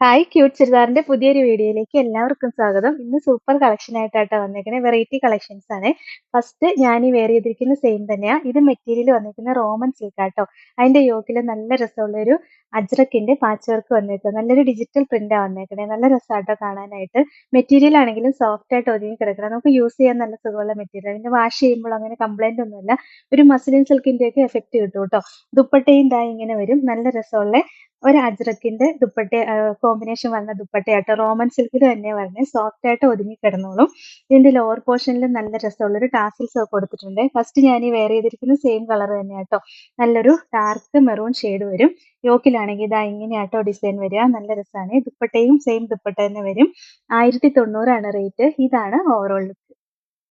Hi cute ചുരിദാറിന്റെ പുതിയൊരു വീഡിയോയിലേക്ക് എല്ലാവർക്കും സ്വാഗതം. ഇന്ന് സൂപ്പർ കളക്ഷൻ ആയിട്ടാട്ടോ വന്നേക്കുന്നത് വെറൈറ്റി കളക്ഷൻസ് ആണ്. ഫസ്റ്റ് ഞാൻ ഈ വെയർ ചെയ്തിരിക്കുന്ന സെയിം തന്നെയാണ് ഇത് മെറ്റീരിയൽ വന്നിരിക്കുന്ന റോമൻ സിൽക്ക് ആട്ടോ. അതിന്റെ യോക്കിൽ നല്ല രസമുള്ള ഒരു അജ്രക്കിന്റെ പാച്ച് വർക്ക് വന്നേക്കുന്നത് നല്ലൊരു ഡിജിറ്റൽ പ്രിന്റാണ് വന്നേക്കുന്നത് നല്ല രസമാട്ടോ കാണാനായിട്ട്. മെറ്റീരിയൽ ആണെങ്കിലും സോഫ്റ്റ് ആയിട്ട് ഒതുങ്ങി കിടക്കണം. നമുക്ക് യൂസ് ചെയ്യാൻ നല്ല സുഖമുള്ള മെറ്റീരിയൽ അതിന്റെ വാഷ് ചെയ്യുമ്പോൾ അങ്ങനെ കംപ്ലൈന്റ് ഒന്നുമില്ല. ഒരു മസ്ലിൻ സിൽക്കിന്റെ ഒക്കെ എഫക്ട് കിട്ടും കേട്ടോ ദുപ്പട്ടയും ദാ ഇങ്ങനെ വരും. നല്ല രസമുള്ള ഒരു അജ്രക്കിന്റെ ദുപ്പട്ട കോമ്പിനേഷൻ വന്ന ദുപ്പട്ടയായിട്ട് റോമൻ സിൽക്കിൽ തന്നെ വരണേ സോഫ്റ്റ് ആയിട്ട് ഒതുങ്ങി കിടന്നോളും. ഇതിന്റെ ലോവർ പോർഷനിൽ നല്ല രസമുള്ള ഒരു ടാസിൽസ് കൊടുത്തിട്ടുണ്ട്. ഫസ്റ്റ് ഞാൻ ഈ വെയർ ചെയ്തിരിക്കുന്ന സെയിം കളർ തന്നെ തന്നെയാട്ടോ. നല്ലൊരു ഡാർക്ക് മെറൂൺ ഷെയ്ഡ് വരും. യോക്കിലാണെങ്കിൽ ഇതാ ഇങ്ങനെയാട്ടോ ഡിസൈൻ വരിക. നല്ല രസമാണ് ദുപ്പട്ടയും സെയിം ദുപ്പട്ട തന്നെ വരും. ആയിരത്തി തൊണ്ണൂറാണ് റേറ്റ് ഇതാണ് ഓവറോൾ ലുക്ക്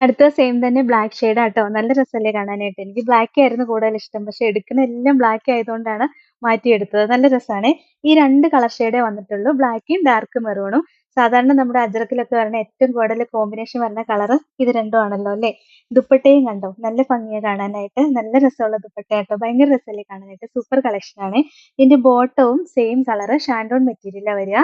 അടുത്ത സെയിം തന്നെ ബ്ലാക്ക് ഷെയ്ഡ് ആട്ടോ. നല്ല രസമല്ലേ കാണാനായിട്ട്. എനിക്ക് ബ്ലാക്ക് ആയിരുന്നു കൂടുതൽ ഇഷ്ടം. പക്ഷെ എടുക്കുന്ന എല്ലാം ബ്ലാക്ക് ആയതുകൊണ്ടാണ് മാറ്റിയെടുത്തത്. നല്ല രസമാണ് ഈ രണ്ട് കളർ ഷെയ്ഡേ വന്നിട്ടുള്ളൂ. ബ്ലാക്കും ഡാർക്ക് മെറൂണും സാധാരണ നമ്മുടെ അജറക്കിലൊക്കെ വരുന്ന ഏറ്റവും കൂടുതൽ കോമ്പിനേഷൻ വരുന്ന കളർ ഇത് രണ്ടും ആണല്ലോ അല്ലേ? ദുപ്പട്ടയും കണ്ടോ? നല്ല ഭംഗിയെ കാണാനായിട്ട്. നല്ല രസമുള്ള ദുപ്പട്ട കേട്ടോ ഭയങ്കര രസമല്ലേ കാണാനായിട്ട്. സൂപ്പർ കളക്ഷൻ ആണ്. ഇതിന്റെ ബോട്ടവും സെയിം കളർ ഷാൻഡോൺ മെറ്റീരിയലാണ് വരിക.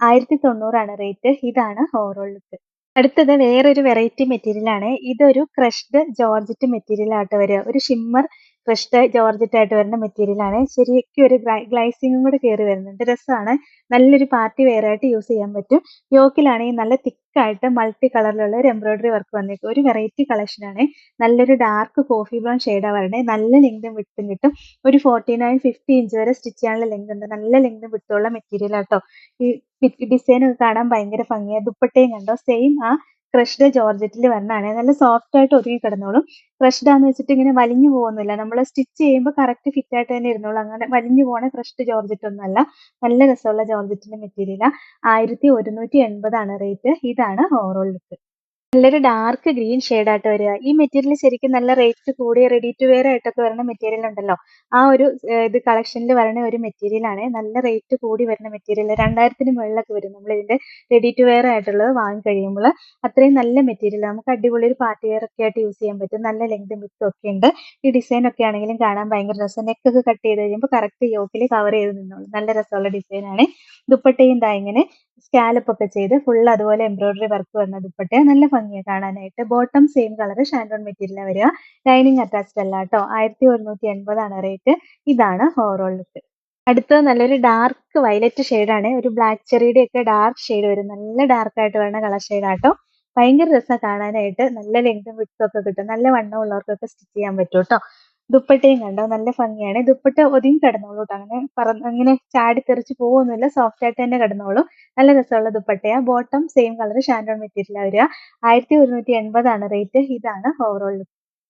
ആയിരത്തി തൊണ്ണൂറാണ് റേറ്റ് ഇതാണ് ഓവറോൾ ലുക്ക് അടുത്തത് വേറൊരു വെറൈറ്റി മെറ്റീരിയൽ ആണ് ഇതൊരു ക്രഷ്ഡ് ജോർജറ്റ് മെറ്റീരിയൽ ആയിട്ട് വരിക. ഒരു ഷിമ്മർ ക്രഷ്ഡ് ജോർജറ്റ് ആയിട്ട് വരുന്ന മെറ്റീരിയൽ ആണ്. ശരിക്കും ഒരു ഗ്ലൈസിങ്ങും കൂടെ കയറി വരുന്നുണ്ട്. രസമാണ് നല്ലൊരു പാർട്ടി വെയർ ആയിട്ട് യൂസ് ചെയ്യാൻ പറ്റും. യോക്കിലാണെങ്കിൽ നല്ല തിക്കായിട്ട് മൾട്ടി കളറിലുള്ള ഒരു എംബ്രോയിഡറി വർക്ക് വന്നേക്കും ഒരു വെറൈറ്റി ആണ്. നല്ലൊരു ഡാർക്ക് കോഫി ബ്രൗൺ ഷെയ്ഡാണ് വരണേ. നല്ല ലെങ്തും വിട്ടും കിട്ടും. ഒരു ഫോർട്ടി നയൻ ഫിഫ്റ്റി ഇഞ്ച് വരെ സ്റ്റിച്ച് ചെയ്യാനുള്ള ലെങ്ത് ഉണ്ട്. നല്ല ലെങ്തും വിട്ടുള്ള മെറ്റീരിയൽ ആട്ടോ ഈ ഡിസൈൻ ഒക്കെ കാണാൻ ഭയങ്കര ഭംഗിയാണ് ദുപ്പട്ടയും കണ്ടോ? സെയിം ആ ക്രഷ്ഡ് ജോർജറ്റിൽ വന്നാണ്. നല്ല സോഫ്റ്റ് ആയിട്ട് ഒതുങ്ങി കിടന്നോളും. ക്രഷ്ഡ് ആന്ന് വെച്ചിട്ട് ഇങ്ങനെ വലിഞ്ഞു പോകുന്നില്ല. നമ്മൾ സ്റ്റിച്ച് ചെയ്യുമ്പോൾ കറക്റ്റ് ഫിറ്റ് ആയിട്ട് തന്നെ ഇരുന്നോളും. അങ്ങനെ വലിഞ്ഞു പോണ ക്രഷ്ഡ് ജോർജറ്റ് ഒന്നല്ല നല്ല രസമുള്ള ജോർജറ്റിന്റെ മെറ്റീരിയലാണ് ആയിരത്തി ഒരുന്നൂറ്റി എൺപതാണ് റേറ്റ് ഇതാണ് ഓവറോൾ ലുക്ക് നല്ലൊരു ഡാർക്ക് ഗ്രീൻ ആയിട്ട് വരിക. ഈ മെറ്റീരിയൽ ശരിക്കും നല്ല റേറ്റ് കൂടിയ റെഡി ടു വെയർ ആയിട്ടൊക്കെ വരുന്ന മെറ്റീരിയൽ ഉണ്ടല്ലോ. ആ ഒരു ഇത് കളക്ഷനിൽ വരുന്ന ഒരു മെറ്റീരിയൽ ആണ് നല്ല റേറ്റ് കൂടി വരുന്ന മെറ്റീരിയൽ രണ്ടായിരത്തിന് മുകളിലൊക്കെ വരും നമ്മൾ ഇതിന്റെ റെഡി ടു വെയർ ആയിട്ടുള്ളത് വാങ്ങി കഴിയുമ്പോൾ അത്രയും നല്ല മെറ്റീരിയൽ നമുക്ക് അടിപൊളി ഒരു പാർട്ടി വെയർ ഒക്കെ ആയിട്ട് യൂസ് ചെയ്യാൻ പറ്റും. നല്ല ലെങ്ത് മിത്തും ഒക്കെ ഉണ്ട്. ഈ ഡിസൈൻ ഒക്കെ ആണെങ്കിലും കാണാൻ ഭയങ്കര രസം. നെക്ക് ഒക്കെ കട്ട് ചെയ്ത് കഴിയുമ്പോൾ കറക്റ്റ് യോക്കിൽ കവർ ചെയ്ത് നിന്നോളും. നല്ല രസമുള്ള ഡിസൈൻ ആണ്. ദുപ്പട്ടയും ഇതാ ഇങ്ങനെ. സ്കാലപ്പ് ഒക്കെ ചെയ്ത് ഫുൾ അതുപോലെ എംബ്രോയിഡറി വർക്ക് വന്ന ദുപ്പട്ട നല്ല ഭംഗിയാണ് കാണാനായിട്ട്. ബോട്ടം സെയിം കളർ ഷാൻഡോൺ മെറ്റീരിയൽ വരിക. ലൈനിങ് അറ്റാച്ച്ഡ് അല്ല കേട്ടോ ആയിരത്തി ഒരുന്നൂറ്റി എൺപതാണ് റേറ്റ് ഇതാണ് ഓവറോൾ ലുക്ക് അടുത്തത് നല്ലൊരു ഡാർക്ക് വയലറ്റ് ആണ്. ഒരു ബ്ലാക്ക് ചെറിയുടെ ഒക്കെ ഡാർക്ക് ഷെയ്ഡ് വരും. നല്ല ഡാർക്ക് ആയിട്ട് വരുന്ന കളർ ഷെയ്ഡ് ആട്ടോ. ഭയങ്കര രസം കാണാനായിട്ട്. നല്ല ലെങ്തും വിട്ടും ഒക്കെ കിട്ടും. നല്ല വണ്ണം ഉള്ളവർക്കൊക്കെ സ്റ്റിച്ച് ചെയ്യാൻ പറ്റും കേട്ടോ ദുപ്പട്ടയും കണ്ടോ? നല്ല ഭംഗിയാണ്. ദുപ്പട്ട ഒതുങ്ങി കിടന്നോളൂ അങ്ങനെ പറന്ന് അങ്ങനെ ചാടി തെറിച്ച് പോകുന്നില്ല സോഫ്റ്റ് ആയിട്ട് തന്നെ കിടന്നോളൂ. നല്ല രസമുള്ള ദുപ്പട്ടയാ. ബോട്ടം സെയിം കളർ ഷാൻഡോൺ മെറ്റീരിയൽ വരിക. ആയിരത്തി ഒരുന്നൂറ്റി എൺപതാണ് റേറ്റ് ഇതാണ് ഓവറോൾ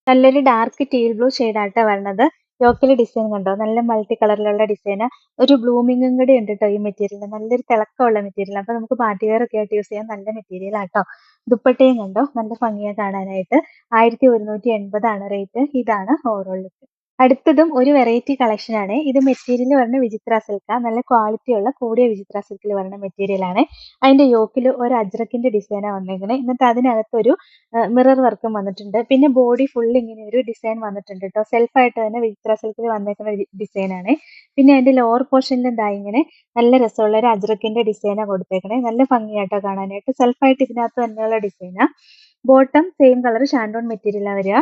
നല്ലൊരു ഡാർക്ക് ടീൽ ബ്ലൂ ഷെയ്ഡായിട്ടാ വരുന്നത് യോക്കിൽ ഡിസൈൻ കണ്ടോ? നല്ല മൾട്ടി കളറിലുള്ള ഡിസൈന് ഒരു ബ്ലൂമിങ്ങും കൂടി ഉണ്ട് കേട്ടോ ഈ മെറ്റീരിയൽ നല്ലൊരു തിളക്കമുള്ള മെറ്റീരിയൽ അപ്പൊ നമുക്ക് പാർട്ടി വെയർ ഒക്കെ ആയിട്ട് യൂസ് ചെയ്യാൻ നല്ല മെറ്റീരിയൽ ആട്ടോ. ദുപ്പട്ടയും കണ്ടോ? നല്ല ഭംഗിയാ കാണാനായിട്ട്. ആയിരത്തി ഒരുന്നൂറ്റി എൺപതാണ് റേറ്റ് ഇതാണ് ഓവറോൾ ലുക്ക് അടുത്തതും ഒരു വെറൈറ്റി കളക്ഷൻ ആണ്. ഇത് മെറ്റീരിയൽ പറഞ്ഞ വിചിത്ര സിൽക്ക നല്ല ക്വാളിറ്റി ഉള്ള കൂടിയ വിചിത്ര സിൽക്കിൽ വരുന്ന മെറ്റീരിയൽ ആണ്. അതിന്റെ യോക്കിൽ ഒരു അജ്രക്കിന്റെ ഡിസൈനാണ് വന്നിരിക്കുന്നത് എന്നിട്ട് അതിനകത്ത് ഒരു മിറർ വർക്കും വന്നിട്ടുണ്ട്. പിന്നെ ബോഡി ഫുൾ ഇങ്ങനെ ഒരു ഡിസൈൻ വന്നിട്ടുണ്ട് കേട്ടോ സെൽഫായിട്ട് തന്നെ വിചിത്ര സിൽക്കിൽ വന്നേക്കുന്ന ഡിസൈൻ ആണ്. പിന്നെ അതിന്റെ ലോവർ പോർഷനിൽ എന്താ ഇങ്ങനെ നല്ല രസമുള്ള ഒരു അജ്രക്കിന്റെ ഡിസൈനാണ് കൊടുത്തേക്കണേ. നല്ല ഭംഗിയായിട്ടോ കാണാനായിട്ട്. സെൽഫായിട്ട് ഇതിനകത്ത് തന്നെയുള്ള ഡിസൈനാണ് ബോട്ടം സെയിം കളർ ഷാൻഡോൺ മെറ്റീരിയലാണ് വരിക.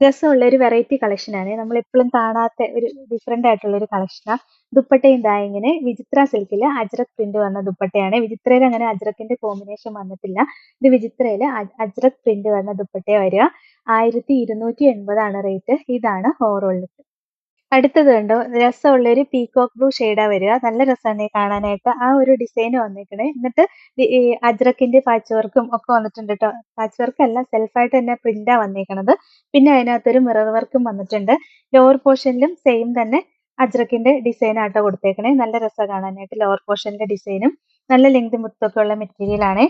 രസമുള്ള ഒരു വെറൈറ്റി കളക്ഷനാണ് നമ്മൾ എപ്പോഴും കാണാത്ത ഒരു ഡിഫറെന്റ് ആയിട്ടുള്ള ഒരു കളക്ഷനാണ് ദുപ്പട്ടയും ഇതാ ഇങ്ങനെ വിചിത്ര സിൽക്കിൽ അജ്രക് പ്രിന്റ് വന്ന ദുപ്പട്ടയാണ്. വിചിത്രയിൽ അങ്ങനെ അജ്രക്കിന്റെ കോമ്പിനേഷൻ വന്നിട്ടില്ല. ഇത് വിചിത്രയിൽ അജ്രക് പ്രിന്റ് വന്ന ദുപ്പട്ട വരിക. ആയിരത്തി ഇരുന്നൂറ്റി എൺപതാണ് റേറ്റ് ഇതാണ് ഓവറോൾ അടുത്തത് കണ്ടോ? രസമുള്ള ഒരു പീകോക്ക് ബ്ലൂ ഷെയ്ഡാ വരിക. നല്ല രസമാണ് കാണാനായിട്ട്. ആ ഒരു ഡിസൈൻ വന്നിരിക്കണേ എന്നിട്ട് ഈ അജ്രക്കിന്റെ പാച്ച് വർക്കും ഒക്കെ വന്നിട്ടുണ്ട് കേട്ടോ പാച്ച് വർക്ക് അല്ല സെൽഫായിട്ട് തന്നെ പ്രിന്റാ വന്നിരിക്കണത് പിന്നെ അതിനകത്തൊരു മിറർ വർക്കും വന്നിട്ടുണ്ട്. ലോവർ പോർഷനിലും സെയിം തന്നെ അജ്രക്കിന്റെ ഡിസൈൻ ആട്ടോ കൊടുത്തേക്കണേ. നല്ല രസം കാണാനായിട്ട് ലോവർ പോർഷനിലെ ഡിസൈനും നല്ല ലെങ്ത് മുത്തൊക്കെ ഉള്ള മെറ്റീരിയൽ ആണേ.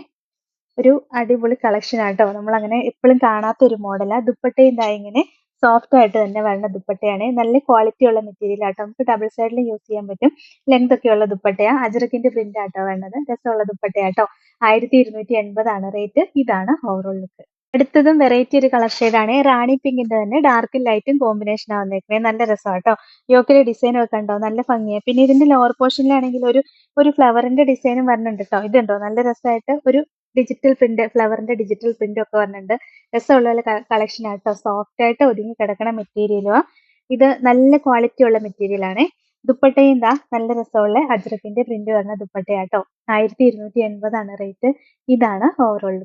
ഒരു അടിപൊളി കളക്ഷൻ ആട്ടോ. നമ്മൾ അങ്ങനെ എപ്പോഴും കാണാത്ത ഒരു മോഡലാ ദുപ്പട്ടയും ഇതാ ഇങ്ങനെ സോഫ്റ്റ് ആയിട്ട് തന്നെ വരുന്ന ദുപ്പട്ടയാണ്. നല്ല ക്വാളിറ്റി ഉള്ള മെറ്റീരിയൽ ആട്ടോ. നമുക്ക് ഡബിൾ സൈഡിൽ യൂസ് ചെയ്യാൻ പറ്റും. ലെങ്ത് ഒക്കെ ഉള്ള ദുപ്പട്ടയാ. അജറക്കിന്റെ പ്രിന്റ് ആട്ടോ വേണ്ടത് രസമുള്ള ദുപ്പട്ടയാട്ടോ. ആയിരത്തി ഇരുന്നൂറ്റി എൺപതാണ് റേറ്റ് ഇതാണ് ഓവറോൾ ലുക്ക് അടുത്തതും വെറൈറ്റി ഒരു കളർ ആണ്. റാണി പിങ്കിന്റെ തന്നെ ഡാർക്കും ലൈറ്റും കോമ്പിനേഷൻ ആ നല്ല രസമാട്ടോ യോക്കിലെ ഡിസൈൻ ഒക്കെ ഉണ്ടോ നല്ല ഭംഗിയാണ് പിന്നെ ഇതിന്റെ ലോവർ പോർഷനിലാണെങ്കിൽ ഒരു ഒരു ഫ്ലവറിന്റെ ഡിസൈനും വരുന്നുണ്ട് കേട്ടോ ഇതുണ്ടോ? നല്ല രസമായിട്ട് ഒരു ഡിജിറ്റൽ പ്രിന്റ് ഫ്ലവറിന്റെ ഡിജിറ്റൽ പ്രിന്റ് ഒക്കെ വന്നിട്ടുണ്ട്. രസമുള്ള കളക്ഷൻ ആട്ടോ. സോഫ്റ്റ് ആയിട്ട് ഒതുങ്ങി കിടക്കണ മെറ്റീരിയലോ ഇത് നല്ല ക്വാളിറ്റി ഉള്ള മെറ്റീരിയൽ ആണ്. ദുപ്പട്ടയും എന്താ നല്ല രസമുള്ള അജ്രക്കിന്റെ പ്രിന്റ് വരുന്ന ദുപ്പട്ടയാട്ടോ. ആയിരത്തി ഇരുന്നൂറ്റി എൺപതാണ് റേറ്റ് ഇതാണ് ഓവറോൾ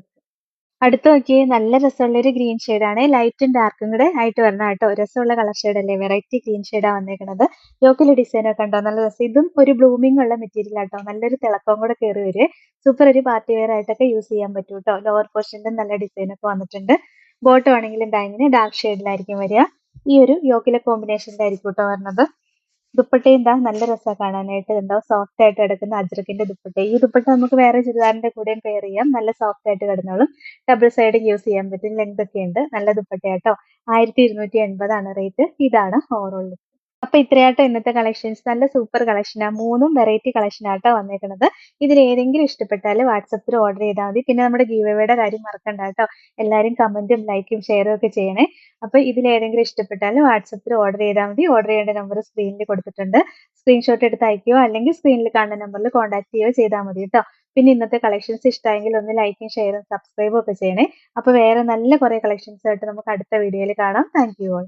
അടുത്ത് നോക്കിയേ നല്ല രസമുള്ള ഒരു ഗ്രീൻ ആണ്. ലൈറ്റും ഡാർക്കും കൂടെ ആയിട്ട് വരണം കേട്ടോ. രസമുള്ള കളർ ഷെയ്ഡ് അല്ലേ? വെറൈറ്റി ഗ്രീൻ ഷെയ്ഡാണ് വന്നേക്കുന്നത് യോക്കിലെ ഡിസൈൻ ഒക്കെ ഉണ്ടോ നല്ല രസം. ഇതും ഒരു ബ്ലൂമിംഗ് ഉള്ള മെറ്റീരിയൽ ആട്ടോ. നല്ലൊരു തിളക്കം കൂടെ കയറി വരെ സൂപ്പർ ഒരു പാർട്ടി വെയർ ആയിട്ടൊക്കെ യൂസ് ചെയ്യാൻ പറ്റും കേട്ടോ. ലോവർ പോർഷനിലും നല്ല ഡിസൈൻ ഒക്കെ വന്നിട്ടുണ്ട്. ബോട്ടം ആണെങ്കിലും ഡൈനിന് ഡാർക്ക് ഷെയ്ഡിലായിരിക്കും വരിക. ഈ ഒരു യോക്കിലെ കോമ്പിനേഷനിലായിരിക്കും കേട്ടോ വരുന്നത് ദുപ്പട്ടയും എന്താ നല്ല രസമാണ് കാണാനായിട്ട്. എന്താ സോഫ്റ്റ് ആയിട്ട് കിടക്കുന്ന അജ്രക്കിന്റെ ദുപ്പട്ട. ഈ ദുപ്പട്ട നമുക്ക് വേറെ ചുരിദാറിന്റെ കൂടെയും പെയർ ചെയ്യാം. നല്ല സോഫ്റ്റ് ആയിട്ട് കിടന്നോളും. ഡബിൾ സൈഡും യൂസ് ചെയ്യാൻ പറ്റും. ലെങ്ത് ഒക്കെ ഉണ്ട്. നല്ല ദുപ്പട്ട കേട്ടോ ആയിരത്തി ഇരുന്നൂറ്റി എൺപതാണ് റേറ്റ് ഇതാണ് ഓവറോൾ അപ്പൊ ഇത്രയാട്ടോ ഇന്നത്തെ കളക്ഷൻസ് നല്ല സൂപ്പർ കളക്ഷനാ മൂന്നും വെറൈറ്റി കളക്ഷൻ ആട്ടോ വന്നേക്കുന്നത് ഇതിൽ ഏതെങ്കിലും ഇഷ്ടപ്പെട്ടാൽ വാട്സപ്പിൽ ഓർഡർ ചെയ്താൽ മതി. പിന്നെ നമ്മുടെ ഗീവയുടെ കാര്യം മറക്കണ്ട കേട്ടോ. എല്ലാവരും കമന്റും ലൈക്കും ഷെയറും ഒക്കെ ചെയ്യണേ. അപ്പൊ ഇതിൽ ഏതെങ്കിലും ഇഷ്ടപ്പെട്ടാൽ വാട്സപ്പിൽ ഓർഡർ ചെയ്താൽ മതി. ഓർഡർ ചെയ്യേണ്ട നമ്പർ സ്ക്രീനിൽ കൊടുത്തിട്ടുണ്ട്. സ്ക്രീൻഷോട്ട് എടുത്ത് അയക്കുകയോ അല്ലെങ്കിൽ സ്ക്രീനിൽ കാണുന്ന നമ്പറിൽ കോൺടാക്ട് ചെയ്യുകയോ ചെയ്താൽ മതി കേട്ടോ. പിന്നെ ഇന്നത്തെ കളക്ഷൻസ് ഇഷ്ടമായെങ്കിൽ ഒന്ന് ലൈക്കും ഷെയറും സബ്സ്ക്രൈബും ഒക്കെ ചെയ്യണേ. അപ്പൊ വേറെ നല്ല കുറെ കളക്ഷൻസ് ആയിട്ട് നമുക്ക് അടുത്ത വീഡിയോയിൽ കാണാം. Thank you all